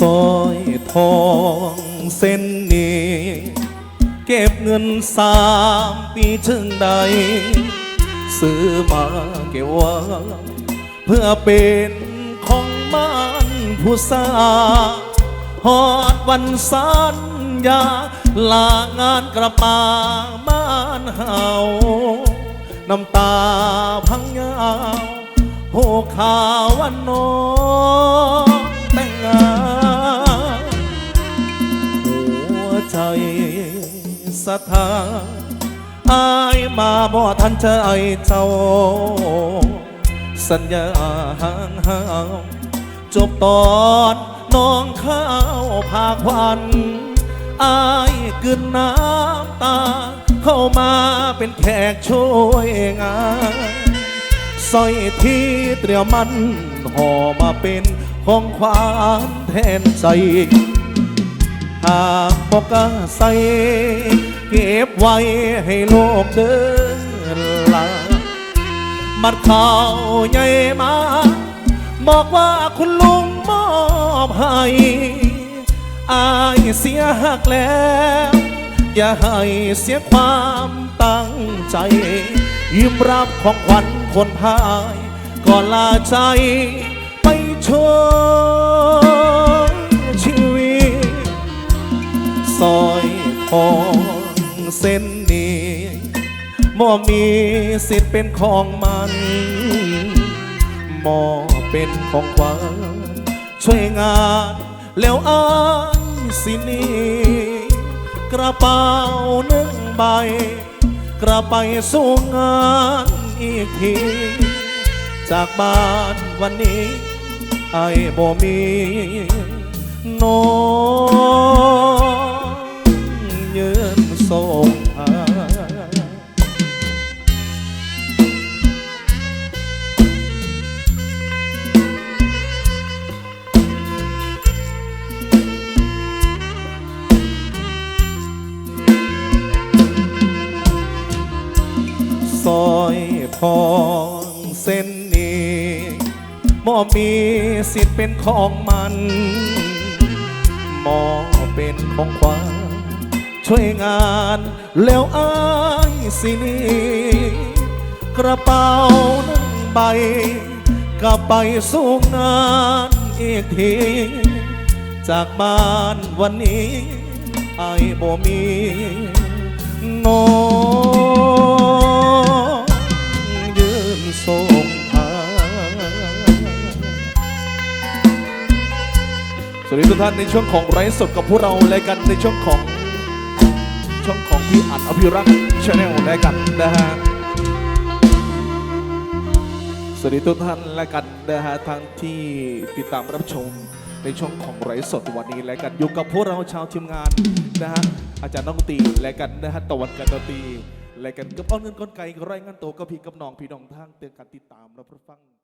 ซอยทองเส้นนี้เก็บเงินสามปีถึงใด ซื้อมาเก็บไว้เพื่อเป็นของมันผู้สาหอดวันสัญญาลางานกระมาบ้านเฮาน้ำตาพังยาวโหข่าววันน้อง ศรัทธาอายมาบ่ทันใจเจ้า สัญญาห่างหาวจบตอนน้องข้าวภาควันอายกึนน้ำตา เข้ามาเป็นแขกช่วยงานสร้อยที่เตรียมมันห่อมาเป็นของขวานแทนใจ หากบอกกใส่เก็บไว้ให้โลกเดินลาบัดข่าวใหญ่มา บอกว่าคุณลุงมอบให้อายเสียหักแล้ว อย่าให้เสียความตั้งใจ ยิ้มรับของขวัญคนพายก่อนลาใจไปชว บ่มีสิทธิ์เป็นของมันมอเป็นของขวัญช่วยงานแล้วอายสินี้กระเป๋าหนึ่งใบ กระไปสู่งานอีกที จากบ้านวันนี้ไอ้บ่มีน้อง อยทองเส้นนี้บ่มีสิทธิ์เป็นของมันมอเป็นของขวัญช่วยงานแล้วอายสินีกระเป๋าหนึ่งใบก็ไปสู่งานอีกที จากบ้านวันนี้ไอ้บ่มี สวัสดีทุกท่านในช่วงของไร้สดกับพวกเราและกันในช่วงของช่วงของพี่อัดอภิรักษ์ชาแนลและกันนะฮะสวัสดีทุกท่านและกันนะฮะทางที่ติดตามรับชมในช่วงของไร้สดวันนี้และกันอยู่กับพวกเราชาวทีมงานนะฮะอาจารย์น้องตีและกันนะฮะตะวันกันดนตรีและกันกับอ้อนเงินก้นไก่รายงานตัวกับพี่กับน้องพี่น้องทางเตือนการติดตามรับฟัง